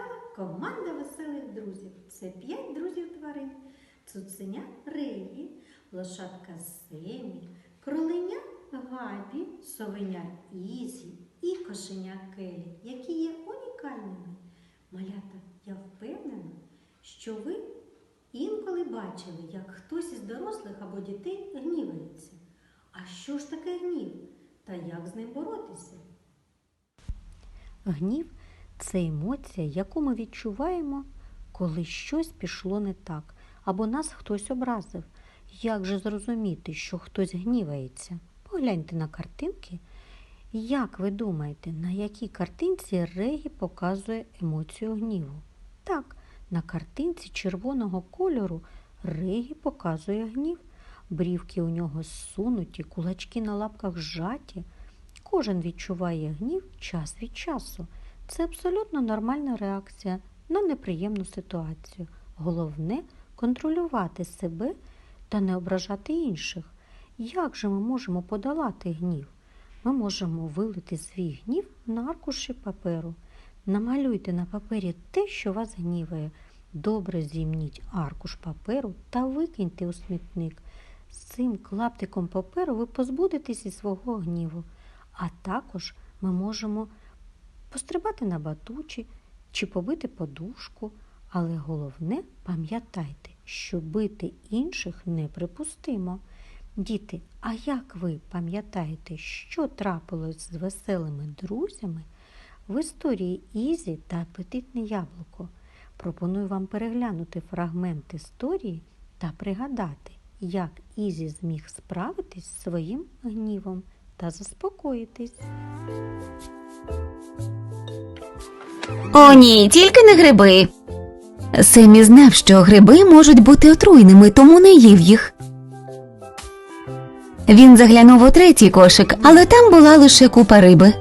Завітала команда веселих друзів. Це п'ять друзів тварин. Цуценя Регі, лошадка Семі, кроленя Габі, совеня Ізі і кошеня Келі, які є унікальними. Малята, я впевнена, що ви інколи бачили, як хтось із дорослих або дітей гнівається. А що ж таке гнів? Та як з ним боротися? Гнів це емоція, яку ми відчуваємо, коли щось пішло не так, або нас хтось образив. Як же зрозуміти, що хтось гнівається? Погляньте на картинки. Як ви думаєте, на якій картинці Регі показує емоцію гніву? Так, на картинці червоного кольору Регі показує гнів. Брівки у нього зсунуті, кулачки на лапках зжаті. Кожен відчуває гнів час від часу. Це абсолютно нормальна реакція на неприємну ситуацію. Головне контролювати себе та не ображати інших. Як же ми можемо подолати гнів? Ми можемо вилити свій гнів на аркуші паперу. Намалюйте на папері те, що вас гніває. Добре зімніть аркуш паперу та викиньте у смітник. З цим клаптиком паперу ви позбудетесь із свого гніву. А також ми можемо пострибати на батучі чи побити подушку. Але головне пам'ятайте, що бити інших неприпустимо. Діти, а як ви пам'ятаєте, що трапилось з веселими друзями в історії Ізі та апетитне яблуко? Пропоную вам переглянути фрагмент історії та пригадати, як Ізі зміг справитись з своїм гнівом та заспокоїтись. О, ні, тільки не гриби. Семі знав, що гриби можуть бути отруйними, тому не їв їх. Він заглянув у третій кошик, але там була лише купа риби.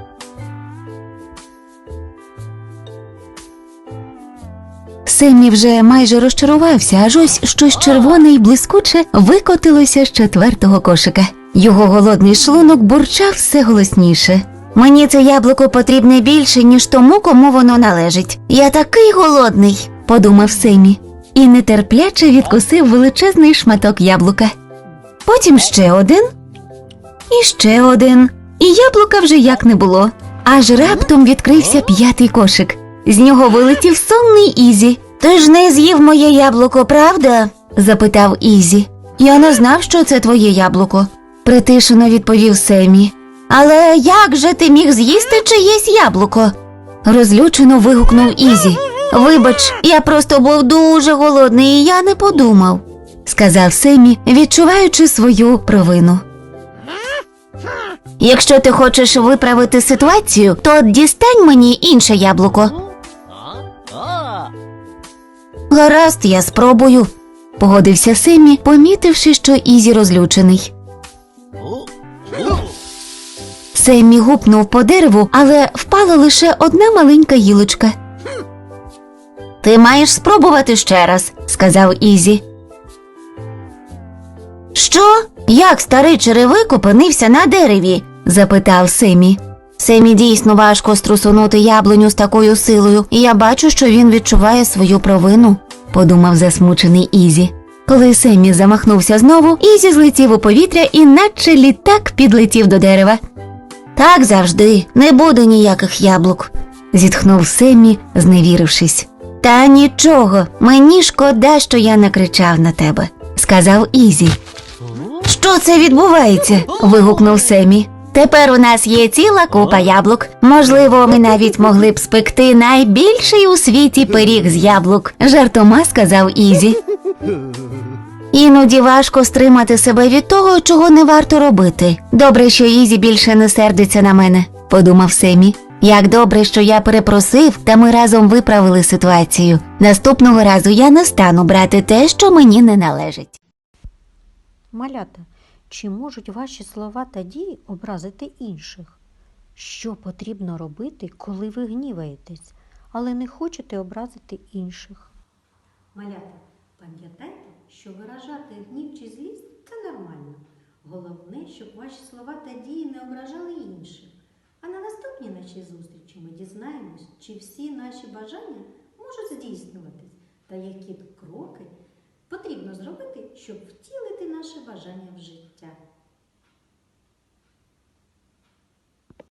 Семі вже майже розчарувався, аж ось щось червоне й блискуче викотилося з четвертого кошика. Його голодний шлунок бурчав все голосніше. Мені це яблуко потрібне більше, ніж тому, кому воно належить. Я такий голодний, подумав Семі, і нетерпляче відкусив величезний шматок яблука. Потім ще один, і ще один. І яблука вже як не було. Аж раптом відкрився п'ятий кошик. З нього вилетів сонний Ізі. Ти ж не з'їв моє яблуко, правда? запитав Ізі. Я не знав, що це твоє яблуко, притишено відповів Семі. Але як же ти міг з'їсти чиєсь яблуко? розлючено вигукнув Ізі. Вибач, я просто був дуже голодний, і я не подумав, сказав Семі, відчуваючи свою провину. Якщо ти хочеш виправити ситуацію, то дістань мені інше яблуко. Гаразд, я спробую, погодився Семі, помітивши, що Ізі розлючений. Семі гупнув по дереву, але впала лише одна маленька гілочка. Ти маєш спробувати ще раз, сказав Ізі. Що? Як старий черевик опинився на дереві? запитав Семі. Семі дійсно важко струсунути яблуню з такою силою, і я бачу, що він відчуває свою провину, подумав засмучений Ізі. Коли Семі замахнувся знову, Ізі злетів у повітря і наче літак підлетів до дерева. Так завжди, не буде ніяких яблук, зітхнув Семі, зневірившись. Та нічого, мені шкода, що я накричав на тебе, сказав Ізі. Що це відбувається? вигукнув Семі. Тепер у нас є ціла купа яблук. Можливо, ми навіть могли б спекти найбільший у світі пиріг з яблук, жартома сказав Ізі. Іноді важко стримати себе від того, чого не варто робити. Добре, що Ізі більше не сердиться на мене, подумав Семі. Як добре, що я перепросив, та ми разом виправили ситуацію. Наступного разу я не стану брати те, що мені не належить. Малята, чи можуть ваші слова та дії образити інших? Що потрібно робити, коли ви гніваєтесь, але не хочете образити інших? Малята, пам'ятайте, що виражати гнів чи злість це нормально. Головне, щоб ваші слова та дії не ображали інших. А на наступній нашій зустрічі ми дізнаємось, чи всі наші бажання можуть здійснюватись та які кроки потрібно зробити, щоб втілити наше бажання в життя.